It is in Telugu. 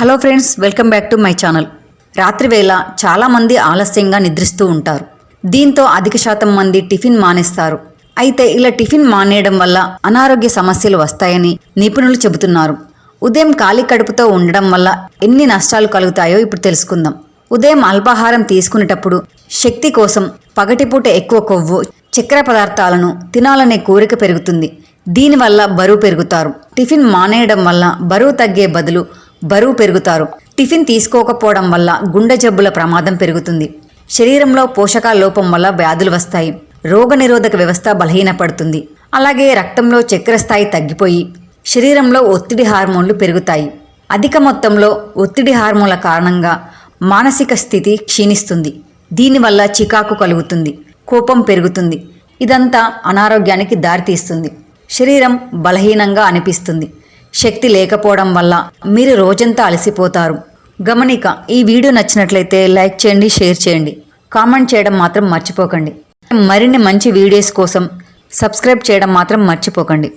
Hello friends welcome back to my channel. రాత్రివేళ చాలామంది ఆలస్యంగా నిద్రిస్తూ ఉంటారు. దీంతో అధిక శాతం మంది టిఫిన్ మానేస్తారు. అయితే ఇలా టిఫిన్ మానేయడం వల్ల అనారోగ్య సమస్యలు వస్తాయని నిపుణులు చెబుతున్నారు. ఉదయం ఖాళీ కడుపుతో ఉండడం వల్ల ఎన్ని నష్టాలు కలుగుతాయో ఇప్పుడు తెలుసుకుందాం. ఉదయం అల్పాహారం తీసుకునేటప్పుడు శక్తి కోసం పగటిపూట ఎక్కువ కొవ్వు చక్కెర పదార్థాలను తినాలనే కోరిక పెరుగుతుంది. దీనివల్ల బరువు పెరుగుతారు. టిఫిన్ మానేయడం వల్ల బరువు తగ్గే బదులు బరువు పెరుగుతారు. టిఫిన్ తీసుకోకపోవడం వల్ల గుండె జబ్బుల ప్రమాదం పెరుగుతుంది. శరీరంలో పోషకాల లోపం వల్ల వ్యాధులు వస్తాయి. రోగనిరోధక వ్యవస్థ బలహీనపడుతుంది. అలాగే రక్తంలో చక్కెర స్థాయి తగ్గిపోయి శరీరంలో ఒత్తిడి హార్మోన్లు పెరుగుతాయి. అధిక మొత్తంలో ఒత్తిడి హార్మోన్ల కారణంగా మానసిక స్థితి క్షీణిస్తుంది. దీనివల్ల చికాకు కలుగుతుంది. కోపం పెరుగుతుంది. ఇదంతా అనారోగ్యానికి దారితీస్తుంది. శరీరం బలహీనంగా అనిపిస్తుంది. శక్తి లేకపోవడం వల్ల మీరు రోజంతా అలసిపోతారు. గమనిక ఈ వీడియో నచ్చినట్లయితే లైక్ చేయండి షేర్ చేయండి. కామెంట్ చేయడం మాత్రం మర్చిపోకండి. మరిన్ని మంచి వీడియోస్ కోసం సబ్స్క్రైబ్ చేయడం మాత్రం మర్చిపోకండి.